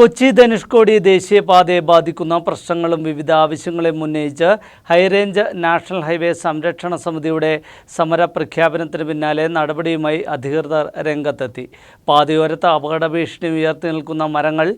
കൊച്ചി ധനുഷ്കോടി ദേശീയപാതയെ ബാധിക്കുന്ന പ്രശ്നങ്ങളും വിവിധ ആവശ്യങ്ങളെയും ഉന്നയിച്ച് ഹൈറേഞ്ച് നാഷണൽ ഹൈവേ സംരക്ഷണ സമിതിയുടെ സമര പ്രഖ്യാപനത്തിന് പിന്നാലെ നടപടിയുമായി അധികൃതർ രംഗത്തെത്തി. പാതയോരത്ത് അപകട ഭീഷണി ഉയർത്തി നിൽക്കുന്ന മരങ്ങൾ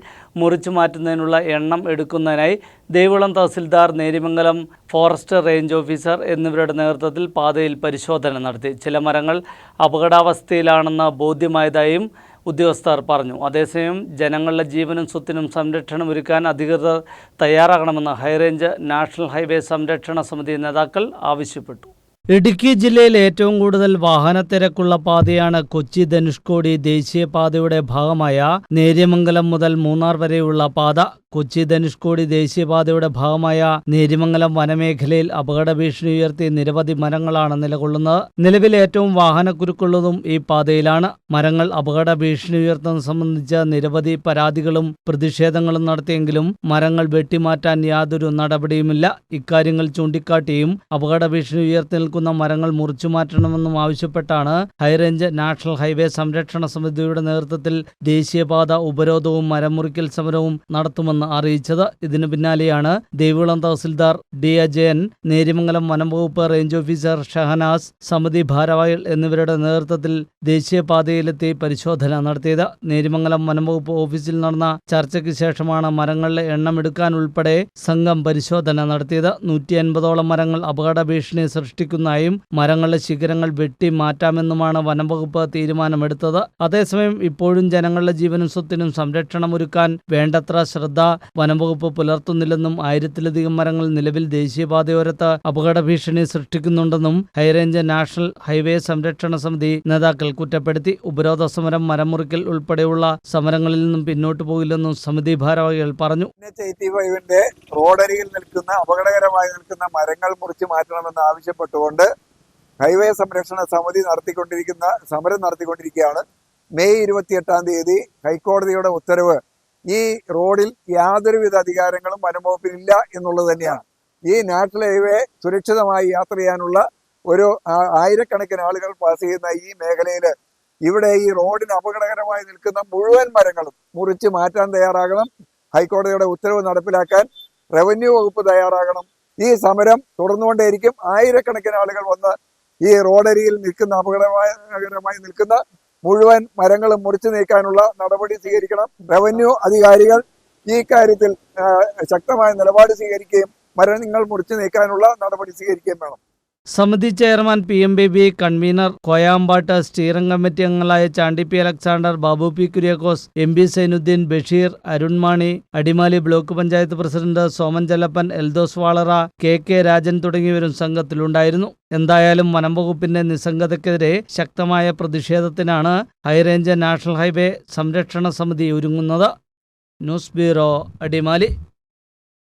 മുറിച്ചു മാറ്റുന്നതിനുള്ള എണ്ണം എടുക്കുന്നതിനായി Devikulam tahsildar Nerimangalam forest range officer എന്നിവരുടെ നേതൃത്വത്തിൽ പാതയിൽ പരിശോധന നടത്തി. ചില മരങ്ങൾ അപകടാവസ്ഥയിലാണെന്ന് ബോധ്യമായതായും ഉദ്യോഗസ്ഥർ പറഞ്ഞു. അതേസമയം ജനങ്ങളുടെ ജീവനും സ്വത്തിനും സംരക്ഷണം ഒരുക്കാൻ അധികൃതർ തയ്യാറാകണമെന്ന് ഹൈറേഞ്ച് നാഷണൽ ഹൈവേ സംരക്ഷണ സമിതി നേതാക്കൾ ആവശ്യപ്പെട്ടു. ഇടുക്കി ജില്ലയിൽ ഏറ്റവും കൂടുതൽ വാഹനത്തിരക്കുള്ള പാതയാണ് കൊച്ചി ധനുഷ്കോടി ദേശീയപാതയുടെ ഭാഗമായ നേര്യമംഗലം മുതൽ മൂന്നാർ വരെയുള്ള പാത കൊച്ചി ധനുഷ്കോടി ദേശീയപാതയുടെ ഭാഗമായ നേരിമംഗലം വനമേഖലയിൽ അപകട ഭീഷണി ഉയർത്തി നിരവധി മരങ്ങളാണ് നിലകൊള്ളുന്നത്. നിലവിൽ ഏറ്റവും വാഹനക്കുരുക്കുള്ളതും ഈ പാതയിലാണ്. മരങ്ങൾ അപകട ഭീഷണി ഉയർത്തുന്നത് സംബന്ധിച്ച് നിരവധി പരാതികളും പ്രതിഷേധങ്ങളും നടത്തിയെങ്കിലും മരങ്ങൾ വെട്ടിമാറ്റാൻ യാതൊരു നടപടിയുമില്ല. ഇക്കാര്യങ്ങൾ ചൂണ്ടിക്കാട്ടിയും അപകട ഭീഷണി ഉയർത്തി നിൽക്കുന്ന മരങ്ങൾ മുറിച്ചു മാറ്റണമെന്നും ആവശ്യപ്പെട്ടാണ് ഹൈറേഞ്ച് നാഷണൽ ഹൈവേ സംരക്ഷണ സമിതിയുടെ നേതൃത്വത്തിൽ ദേശീയപാത ഉപരോധവും മരമുറിക്കൽ സമരവും നടത്തുമെന്ന് അറിയിച്ചത്. ഇതിനു പിന്നാലെയാണ് ദേവികുളം തഹസിൽദാർ ഡി ജയൻ നേരിമംഗലം വനംവകുപ്പ് റേഞ്ച് ഓഫീസർ ഷഹനാസ് സമിതി ഭാരവാഹികൾ എന്നിവരുടെ നേതൃത്വത്തിൽ ദേശീയപാതയിലെത്തി പരിശോധന നടത്തിയത്. നേരിമംഗലം വനംവകുപ്പ് ഓഫീസിൽ നടന്ന ചർച്ചയ്ക്ക് ശേഷമാണ് മരങ്ങളുടെ എണ്ണം എടുക്കാനുൾപ്പെടെ സംഘം പരിശോധന നടത്തിയത്. നൂറ്റി അൻപതോളം മരങ്ങൾ അപകട ഭീഷണി സൃഷ്ടിക്കുന്നതായും മരങ്ങളുടെ ശിഖരങ്ങൾ വെട്ടി മാറ്റാമെന്നുമാണ് വനംവകുപ്പ് തീരുമാനമെടുത്തത്. അതേസമയം ഇപ്പോഴും ജനങ്ങളുടെ ജീവനും സ്വത്തിനും സംരക്ഷണമൊരുക്കാൻ വേണ്ടത്ര ശ്രദ്ധ വനംവകുപ്പ് പുലർത്തുന്നില്ലെന്നും ആയിരത്തിലധികം മരങ്ങൾ നിലവിൽ ദേശീയപാതയോരത്ത് അപകട ഭീഷണി സൃഷ്ടിക്കുന്നുണ്ടെന്നും ഹൈറേഞ്ച് നാഷണൽ ഹൈവേ സംരക്ഷണ സമിതി നേതാക്കൾ കുറ്റപ്പെടുത്തി. ഉപരോധ സമരം മരമുറിക്കൽ ഉൾപ്പെടെയുള്ള സമരങ്ങളിൽ നിന്നും പിന്നോട്ടു പോകില്ലെന്നും സമിതി ഭാരവാഹികൾ പറഞ്ഞു. റോഡരികിൽ നിൽക്കുന്ന അപകടകരമായി നിൽക്കുന്ന മരങ്ങൾ മുറിച്ച് മാറ്റണമെന്ന് ആവശ്യപ്പെട്ടുകൊണ്ട് ഹൈവേ സംരക്ഷണ സമിതി നടത്തിക്കൊണ്ടിരിക്കുന്ന സമരം നടത്തിക്കൊണ്ടിരിക്കുകയാണ്. മെയ് ഇരുപത്തിയെട്ടാം തീയതി ഹൈക്കോടതിയുടെ ഉത്തരവ് ഈ റോഡിൽ യാതൊരുവിധ അധികാരങ്ങളും വനംവകുപ്പിനില്ല എന്നുള്ളത് തന്നെയാണ്. ഈ നാഷണൽ ഹൈവേ സുരക്ഷിതമായി യാത്ര ചെയ്യാനുള്ള ഒരു ആയിരക്കണക്കിന് ആളുകൾ പാസ് ചെയ്യുന്ന ഈ മേഖലയിൽ ഇവിടെ ഈ റോഡിന് അപകടകരമായി നിൽക്കുന്ന മുഴുവൻ മരങ്ങളും മുറിച്ച് മാറ്റാൻ തയ്യാറാകണം. ഹൈക്കോടതിയുടെ ഉത്തരവ് നടപ്പിലാക്കാൻ റവന്യൂ വകുപ്പ് തയ്യാറാകണം. ഈ സമരം തുടർന്നുകൊണ്ടേയിരിക്കും. ആയിരക്കണക്കിന് ആളുകൾ വന്ന് ഈ റോഡരിയിൽ നിൽക്കുന്ന അപകടകരമായി നിൽക്കുന്ന മുഴുവൻ മരങ്ങളും മുറിച്ചു നീക്കാനുള്ള നടപടി സ്വീകരിക്കണം. റവന്യൂ അധികാരികൾ ഈ കാര്യത്തിൽ ശക്തമായ നിലപാട് സ്വീകരിക്കുകയും മരങ്ങൾ മുറിച്ചു നീക്കാനുള്ള നടപടി സ്വീകരിക്കുകയും വേണം. സമിതി chairman P M B B convener. Koyampattu steering committee അംഗങ്ങളായ Chandy P Alexander Babu P Kuriakose M P Sainuddin Basheer Arunmani Adimali block panchayat president Soman Chellappan Eldhose Valara K K Rajan തുടങ്ങിയവരും സംഘത്തിലുണ്ടായിരുന്നു. എന്തായാലും വനം വകുപ്പിന്റെ നിസ്സംഗതയ്ക്കെതിരെ ശക്തമായ പ്രതിഷേധത്തിനാണ് ഹൈറേഞ്ച് നാഷണൽ ഹൈവേ സംരക്ഷണ സമിതി ഒരുങ്ങുന്നത്. News bureau Adimali.